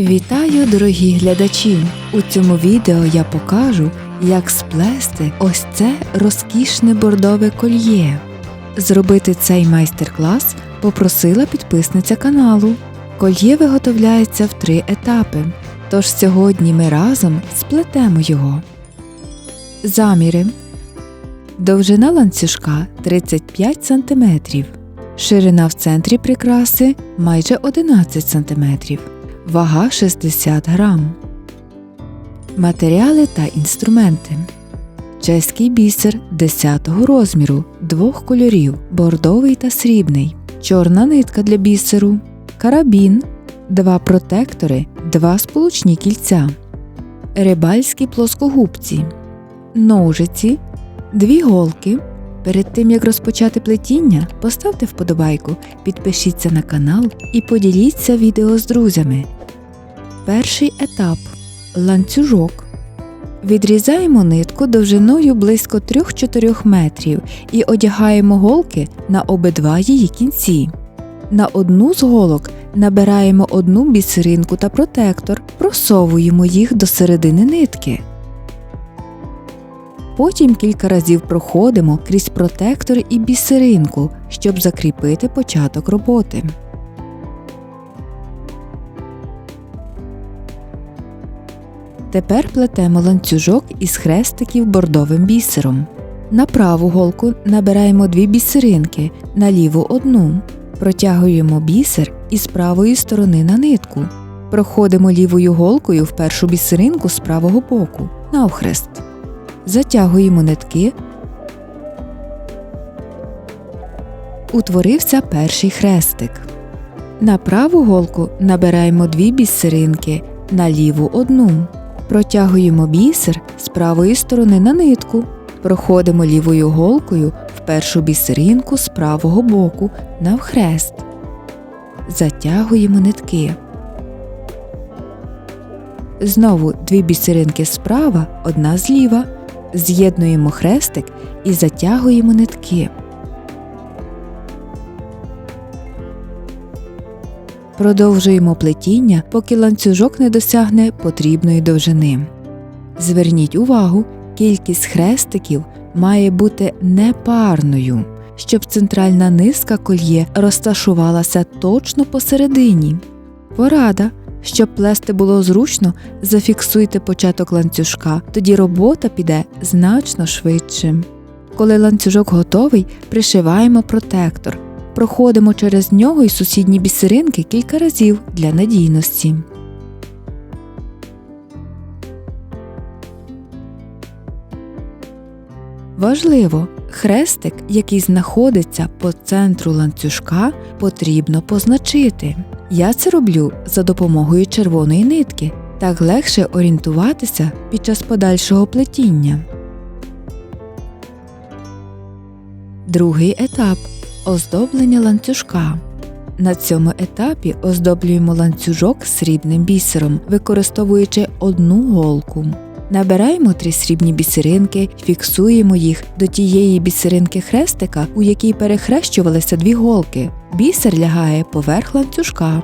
Вітаю, дорогі глядачі! У цьому відео я покажу, як сплести ось це розкішне бордове кольє. Зробити цей майстер-клас попросила підписниця каналу. Кольє виготовляється в три етапи, тож сьогодні ми разом сплетемо його. Заміри Довжина ланцюжка 35 см, ширина в центрі прикраси майже 11 см, вага 60 грам. Матеріали та інструменти. Чеський бісер 10 розміру, двох кольорів бордовий та срібний, чорна нитка для бісеру, карабін, два протектори, два сполучні кільця, рибальські плоскогубці, ножиці, дві голки. Перед тим як розпочати плетіння, поставте вподобайку, підпишіться на канал і поділіться відео з друзями. Перший етап ланцюжок. Відрізаємо нитку довжиною близько 3-4 метрів і одягаємо голки на обидва її кінці. На одну з голок набираємо одну бісеринку та протектор, просовуємо їх до середини нитки. Потім кілька разів проходимо крізь протектор і бісеринку, щоб закріпити початок роботи. Тепер плетемо ланцюжок із хрестиків бордовим бісером. На праву голку набираємо дві бісеринки, на ліву одну. Протягуємо бісер із правої сторони на нитку. Проходимо лівою голкою в першу бісеринку з правого боку навхрест. Затягуємо нитки. Утворився перший хрестик. На праву голку набираємо дві бісеринки, на ліву одну. Протягуємо бісер з правої сторони на нитку. Проходимо лівою голкою в першу бісеринку з правого боку навхрест. Затягуємо нитки. Знову дві бісеринки справа, одна зліва. З'єднуємо хрестик і затягуємо нитки. Продовжуємо плетіння, поки ланцюжок не досягне потрібної довжини. Зверніть увагу, кількість хрестиків має бути непарною, щоб центральна низка кольє розташувалася точно посередині. Порада. Щоб плести було зручно, зафіксуйте початок ланцюжка, тоді робота піде значно швидше. Коли ланцюжок готовий, пришиваємо протектор. Проходимо через нього і сусідні бісеринки кілька разів для надійності. Важливо, хрестик, який знаходиться по центру ланцюжка, потрібно позначити. Я це роблю за допомогою червоної нитки, так легше орієнтуватися під час подальшого плетіння. Другий етап оздоблення ланцюжка. На цьому етапі оздоблюємо ланцюжок срібним бісером, використовуючи одну голку. Набираємо три срібні бісеринки, фіксуємо їх до тієї бісеринки хрестика, у якій перехрещувалися дві голки. Бісер лягає поверх ланцюжка.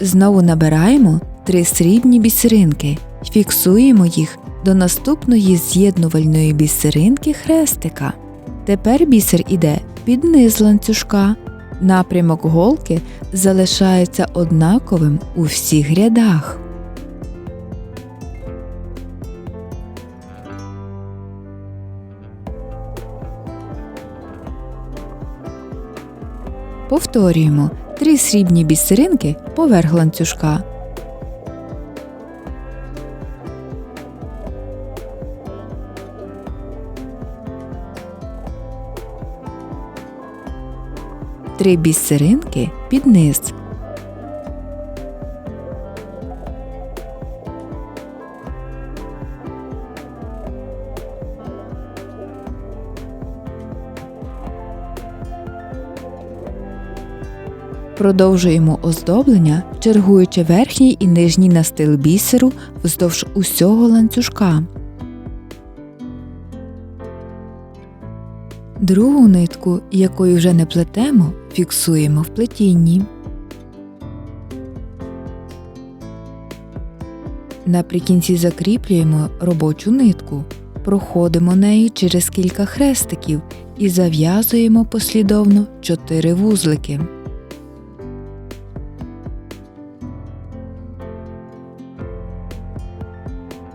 Знову набираємо три срібні бісеринки, фіксуємо їх до наступної з'єднувальної бісеринки хрестика. Тепер бісер іде під низ ланцюжка. Напрямок голки залишається однаковим у всіх рядах. Повторюємо три срібні бісеринки поверх ланцюжка. Три бісеринки під низ. Продовжуємо оздоблення, чергуючи верхній і нижній настил бісеру вздовж усього ланцюжка. Другу нитку, якою вже не плетемо, фіксуємо в плетінні. Наприкінці закріплюємо робочу нитку, проходимо неї через кілька хрестиків і зав'язуємо послідовно 4 вузлики.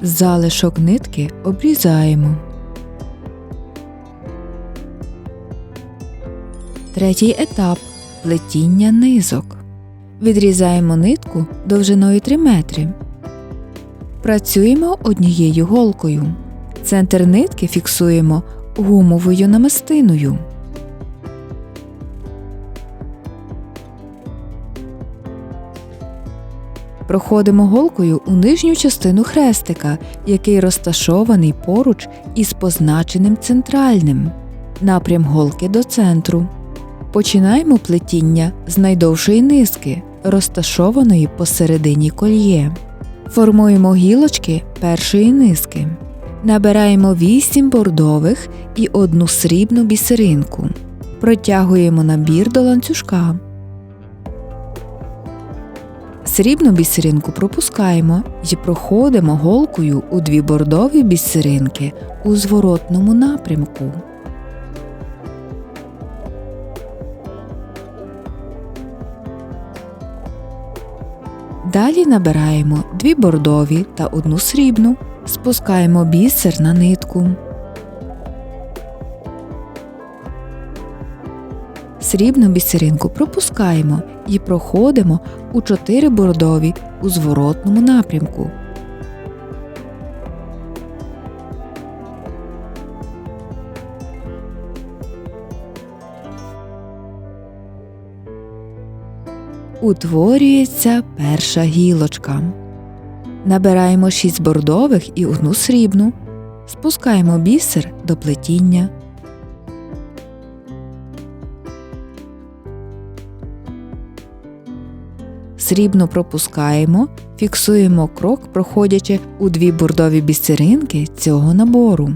Залишок нитки обрізаємо. Третій етап плетіння низок. Відрізаємо нитку довжиною 3 метри. Працюємо однією голкою. Центр нитки фіксуємо гумовою намистиною. Проходимо голкою у нижню частину хрестика, який розташований поруч із позначеним центральним. Напрям голки до центру. Починаємо плетіння з найдовшої низки, розташованої посередині кольє. Формуємо гілочки першої низки. Набираємо 8 бордових і одну срібну бісеринку. Протягуємо набір до ланцюжка. Срібну бісеринку пропускаємо і проходимо голкою у дві бордові бісеринки у зворотному напрямку. Далі набираємо дві бордові та одну срібну, спускаємо бісер на нитку. Срібну бісеринку пропускаємо і проходимо у 4 бордові у зворотному напрямку. Утворюється перша гілочка. Набираємо 6 бордових і одну срібну. Спускаємо бісер до плетіння. Срібно пропускаємо, фіксуємо крок, проходячи у дві бордові бісеринки цього набору.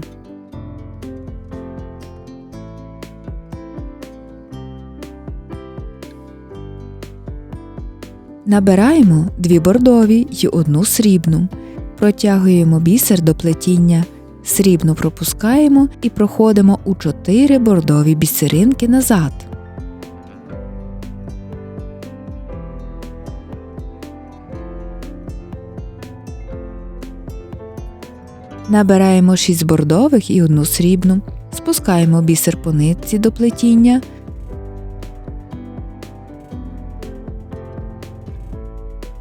Набираємо дві бордові й одну срібну. Протягуємо бісер до плетіння. Срібну пропускаємо і проходимо у 4 бордові бісеринки назад. Набираємо 6 бордових і одну срібну. Спускаємо бісер по нитці до плетіння.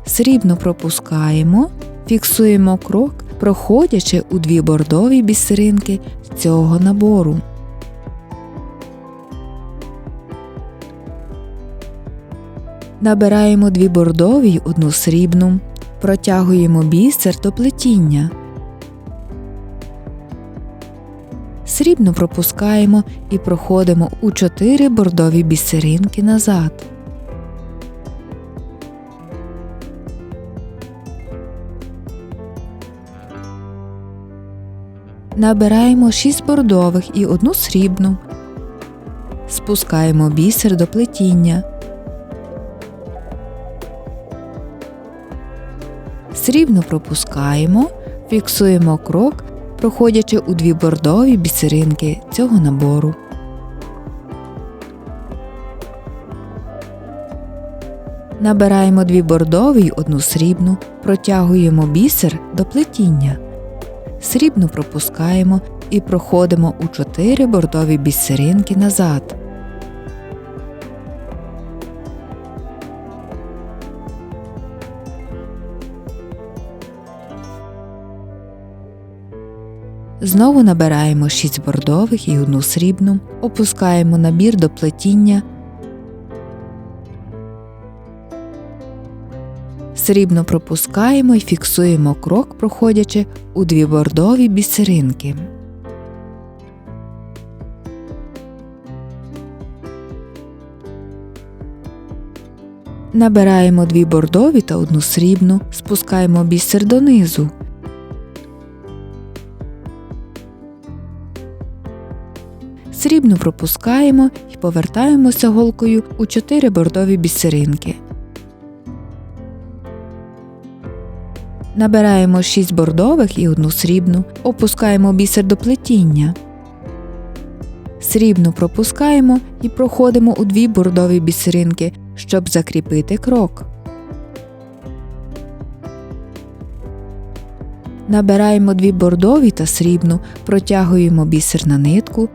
Срібно пропускаємо, фіксуємо крок, проходячи у дві бордові бісеринки з цього набору. Набираємо дві бордові й одну срібну. Протягуємо бісер до плетіння. Срібно пропускаємо і проходимо у 4 бордові бісеринки назад. Набираємо 6 бордових і одну срібну. Спускаємо бісер до плетіння. Срібно пропускаємо, фіксуємо крок, проходячи у дві бордові бісеринки цього набору. Набираємо дві бордові й одну срібну, протягуємо бісер до плетіння. Срібну пропускаємо і проходимо у 4 бордові бісеринки назад. Знову набираємо 6 бордових і одну срібну, опускаємо набір до плетіння. Срібно пропускаємо і фіксуємо крок, проходячи у дві бордові бісеринки. Набираємо дві бордові та одну срібну, спускаємо бісер донизу. Срібну пропускаємо і повертаємося голкою у 4 бордові бісеринки. Набираємо 6 бордових і одну срібну, опускаємо бісер до плетіння. Срібну пропускаємо і проходимо у дві бордові бісеринки, щоб закріпити крок. Набираємо дві бордові та срібну, протягуємо бісер на нитку,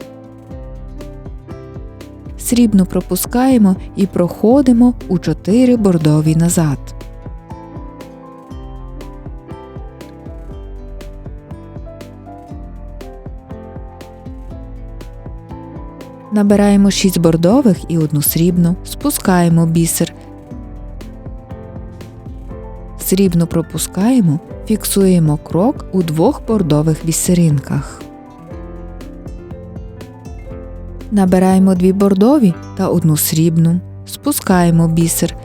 срібну пропускаємо і проходимо у 4 бордові назад. Набираємо 6 бордових і одну срібну, спускаємо бісер. Срібну пропускаємо, фіксуємо крок у двох бордових бісеринках. Набираємо дві бордові та одну срібну, спускаємо бісер.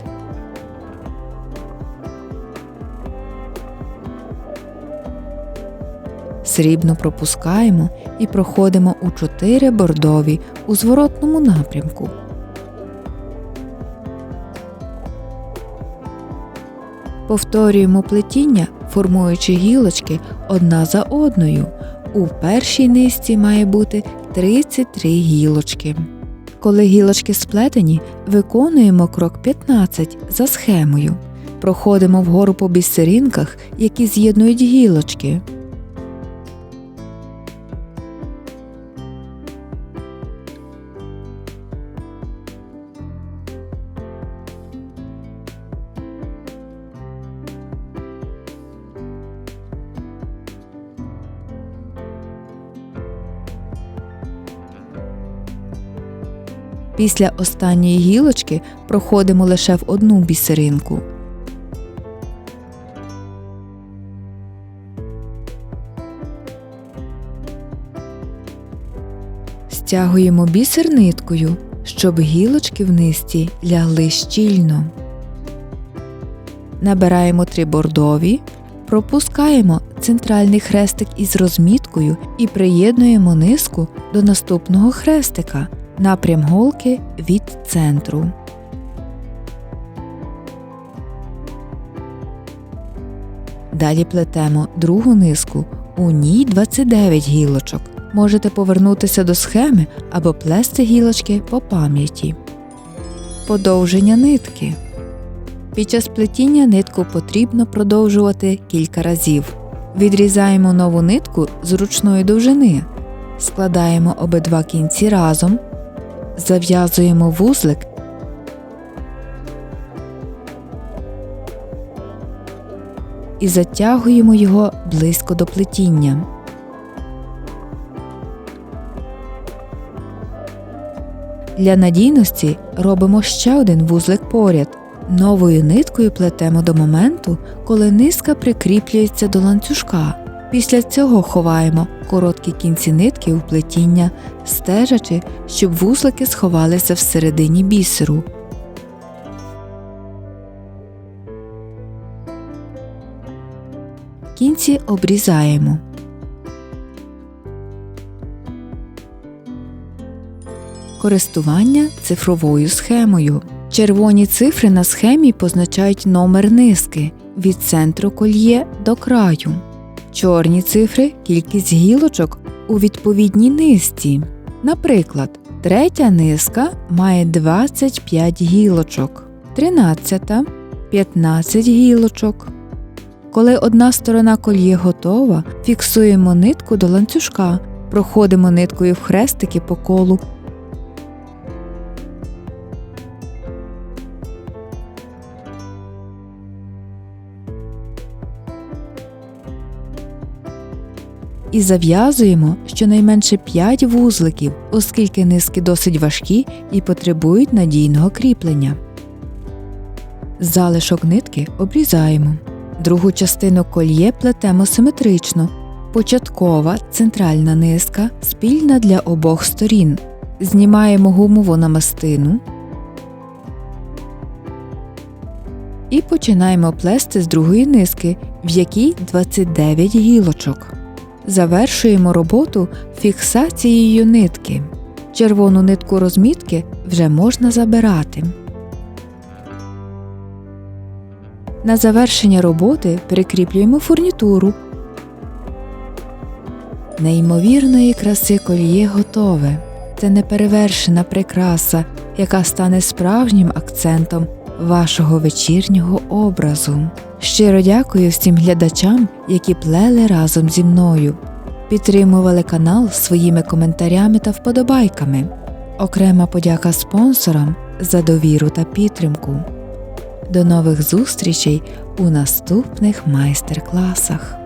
Срібну пропускаємо і проходимо у 4 бордові у зворотному напрямку. Повторюємо плетіння, формуючи гілочки одна за одною. У першій низці має бути 33 гілочки. Коли гілочки сплетені, виконуємо крок 15 за схемою. Проходимо вгору по бісеринках, які з'єднують гілочки. Після останньої гілочки проходимо лише в одну бісеринку. Стягуємо бісер ниткою, щоб гілочки в низці лягли щільно. Набираємо три бордові, пропускаємо центральний хрестик із розміткою і приєднуємо низку до наступного хрестика напрям голки від центру. Далі плетемо другу низку. У ній 29 гілочок. Можете повернутися до схеми або плести гілочки по пам'яті. Подовження нитки. Під час плетіння нитку потрібно продовжувати кілька разів. Відрізаємо нову нитку з ручної довжини. Складаємо обидва кінці разом зав'язуємо вузлик і затягуємо його близько до плетіння. Для надійності робимо ще один вузлик поряд. Новою ниткою плетемо до моменту, коли низка прикріплюється до ланцюжка. Після цього ховаємо короткі кінці нитки у плетіння, стежачи, щоб вузлики сховалися всередині бісеру. Кінці обрізаємо. Користування цифровою схемою. Червоні цифри на схемі позначають номер низки від центру кольє до краю. Чорні цифри кількість гілочок у відповідній низці. Наприклад, третя низка має 25 гілочок, 13 – 15 гілочок. Коли одна сторона кольє готова, фіксуємо нитку до ланцюжка, проходимо ниткою в хрестики по колу і зав'язуємо щонайменше 5 вузликів, оскільки низки досить важкі і потребують надійного кріплення. Залишок нитки обрізаємо. Другу частину кольє плетемо симетрично. Початкова центральна низка спільна для обох сторін. Знімаємо гумову намастину і починаємо плести з другої низки, в якій 29 гілочок. Завершуємо роботу фіксацією нитки. Червону нитку розмітки вже можна забирати. На завершення роботи прикріплюємо фурнітуру. Неймовірної краси кольє готове. Це неперевершена прикраса, яка стане справжнім акцентом вашого вечірнього образу. Щиро дякую всім глядачам, які плели разом зі мною, підтримували канал своїми коментарями та вподобайками. Окрема подяка спонсорам за довіру та підтримку. До нових зустрічей у наступних майстер-класах.